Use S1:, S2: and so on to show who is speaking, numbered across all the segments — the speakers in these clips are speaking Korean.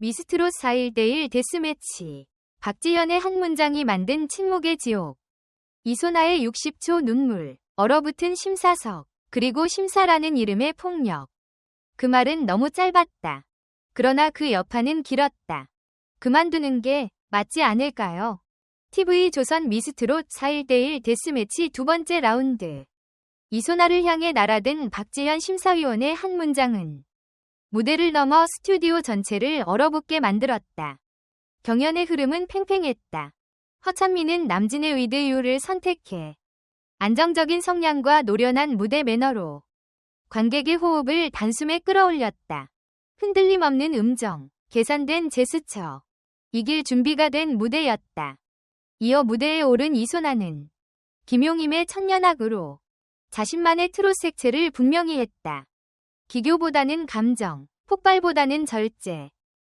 S1: 미스트롯 4일1 데스매치. 박지현의 한 문장이 만든 침묵의 지옥. 이소나의 60초 눈물. 얼어붙은 심사석. 그리고 심사라는 이름의 폭력. 그 말은 너무 짧았다. 그러나 그 여파는 길었다. 그만두는 게 맞지 않을까요? TV 조선 미스트롯 4일1 데스매치 두 번째 라운드. 이소나를 향해 날아든 박지현 심사위원의 한 문장은 무대를 넘어 스튜디오 전체를 얼어붙게 만들었다. 경연의 흐름은 팽팽했다. 허찬미는 남진의 위드유를 선택해 안정적인 성량과 노련한 무대 매너로 관객의 호흡을 단숨에 끌어올렸다. 흔들림 없는 음정, 계산된 제스처, 이길 준비가 된 무대였다. 이어 무대에 오른 이소나는 김용임의 천년악으로 자신만의 트롯 색채를 분명히 했다. 기교보다는 감정, 폭발보다는 절제.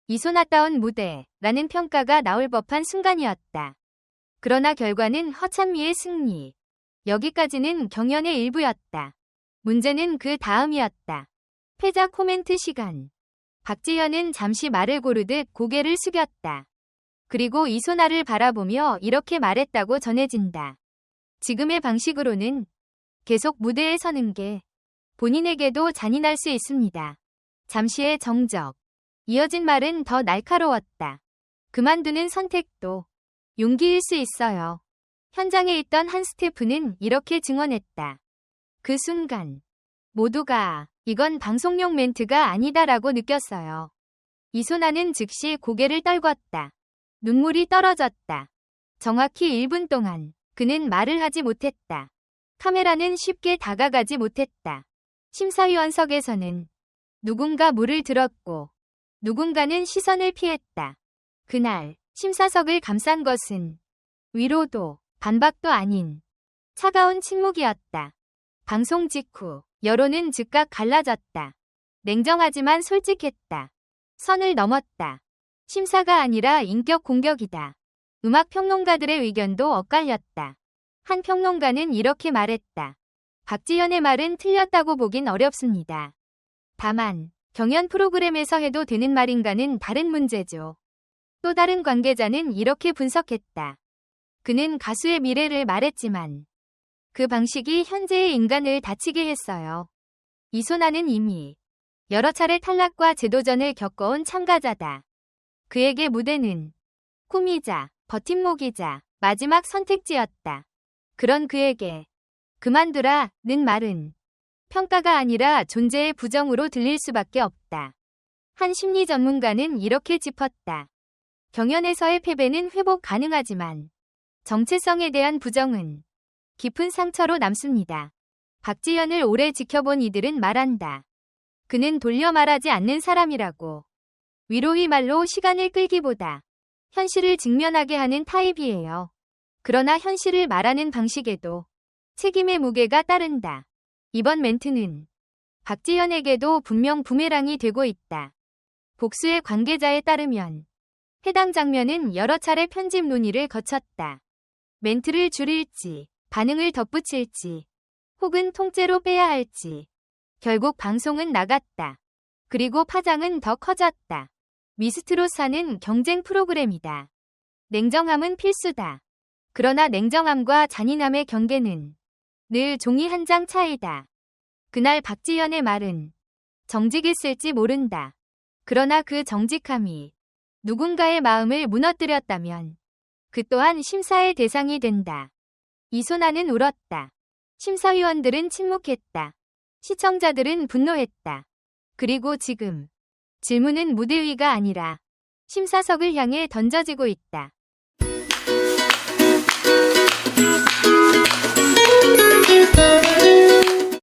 S1: 이소나다운 무대라는 평가가 나올 법한 순간이었다. 그러나 결과는 허찬미의 승리. 여기까지는 경연의 일부였다. 문제는 그 다음이었다. 패자 코멘트 시간. 박지현은 잠시 말을 고르듯 고개를 숙였다. 그리고 이소나를 바라보며 이렇게 말했다고 전해진다. 지금의 방식으로는 계속 무대에 서는 게 본인에게도 잔인할 수 있습니다. 잠시의 정적. 이어진 말은 더 날카로웠다. 그만두는 선택도 용기일 수 있어요. 현장에 있던 한 스태프는 이렇게 증언했다. 그 순간 모두가 이건 방송용 멘트가 아니다라고 느꼈어요. 이소나는 즉시 고개를 떨궜다. 눈물이 떨어졌다. 정확히 1분 동안 그는 말을 하지 못했다. 카메라는 쉽게 다가가지 못했다. 심사위원석에서는 누군가 물을 들었고 누군가는 시선을 피했다. 그날 심사석을 감싼 것은 위로도 반박도 아닌 차가운 침묵이었다. 방송 직후 여론은 즉각 갈라졌다. 냉정하지만 솔직했다. 선을 넘었다. 심사가 아니라 인격 공격이다. 음악 평론가들의 의견도 엇갈렸다. 한 평론가는 이렇게 말했다. 박지현의 말은 틀렸다고 보긴 어렵습니다. 다만 경연 프로그램에서 해도 되는 말인가는 다른 문제죠. 또 다른 관계자는 이렇게 분석했다. 그는 가수의 미래를 말했지만 그 방식이 현재의 인간을 다치게 했어요. 이소나는 이미 여러 차례 탈락과 재도전을 겪어온 참가자다. 그에게 무대는 꿈이자 버팀목이자 마지막 선택지였다. 그런 그에게 그만두라는 말은 평가가 아니라 존재의 부정으로 들릴 수밖에 없다. 한 심리 전문가는 이렇게 짚었다. 경연에서의 패배는 회복 가능하지만 정체성에 대한 부정은 깊은 상처로 남습니다. 박지현을 오래 지켜본 이들은 말한다. 그는 돌려 말하지 않는 사람이라고. 위로의 말로 시간을 끌기보다 현실을 직면하게 하는 타입이에요. 그러나 현실을 말하는 방식에도 책임의 무게가 따른다. 이번 멘트는 박지현에게도 분명 부메랑이 되고 있다. 복수의 관계자에 따르면 해당 장면은 여러 차례 편집 논의를 거쳤다. 멘트를 줄일지, 반응을 덧붙일지, 혹은 통째로 빼야 할지. 결국 방송은 나갔다. 그리고 파장은 더 커졌다. 미스트로사는 경쟁 프로그램이다. 냉정함은 필수다. 그러나 냉정함과 잔인함의 경계는 늘 종이 한 장 차이다. 그날 박지현의 말은 정직했을지 모른다. 그러나 그 정직함이 누군가의 마음을 무너뜨렸다면 그 또한 심사의 대상이 된다. 이소나는 울었다. 심사위원들은 침묵했다. 시청자들은 분노했다. 그리고 지금 질문은 무대 위가 아니라 심사석을 향해 던져지고 있다.